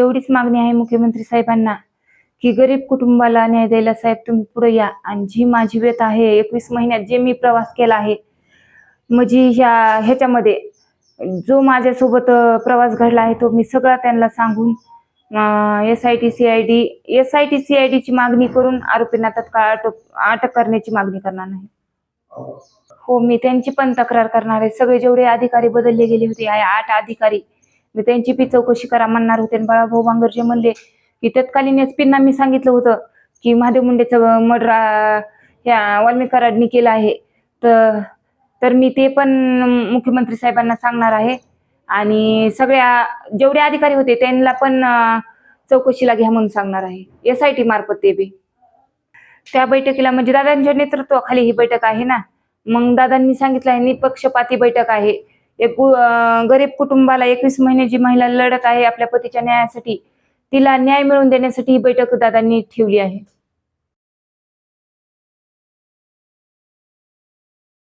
एवढीच मागणी आहे मुख्यमंत्री साहेबांना की गरीब कुटुंबाला न्याय द्यायला साहेब तुम्ही पुढे या. आणि जी माझी व्यथ आहे एकवीस महिन्यात जे मी प्रवास केला आहे म्हणजे ह्या ह्याच्यामध्ये जो माझ्यासोबत प्रवास घडला आहे तो मी सगळा त्यांना सांगून S I T C I D S I T C I डीची मागणी करून आरोपींना तत्काळ अटक अटक करण्याची मागणी करणार नाही. हो मी त्यांची पण तक्रार करणार आहे. सगळे जेवढे अधिकारी बदलले गेले होते आठ अधिकारी मी त्यांची पी चौकशी करा म्हणणार होते. आणि बाळाभाऊ बांगरजे म्हणले की तत्कालीन एसपींना मी सांगितलं होतं की महादेव मुंडेचं मर्डर ह्या वाल्मिकरांनी केलं आहे. तर तर मी ते पण मुख्यमंत्री साहेबांना सांगणार आहे. आणि सगळ्या जेवढे अधिकारी होते त्यांना पण चौकशीला घ्या म्हणून सांगणार आहे. एस आय टी मार्फत ते बी. त्या बैठकीला म्हणजे दादांच्या नेतृत्वाखाली ही बैठक आहे ना. मग दादांनी सांगितलं आहे निपक्षपाती बैठक आहे. एक गरीब कुटुंबाला एकवीस महिने जी महिला लढत आहे आपल्या पतीच्या न्यायासाठी तिला न्याय मिळवून देण्यासाठी ही बैठक दादांनी ठेवली आहे.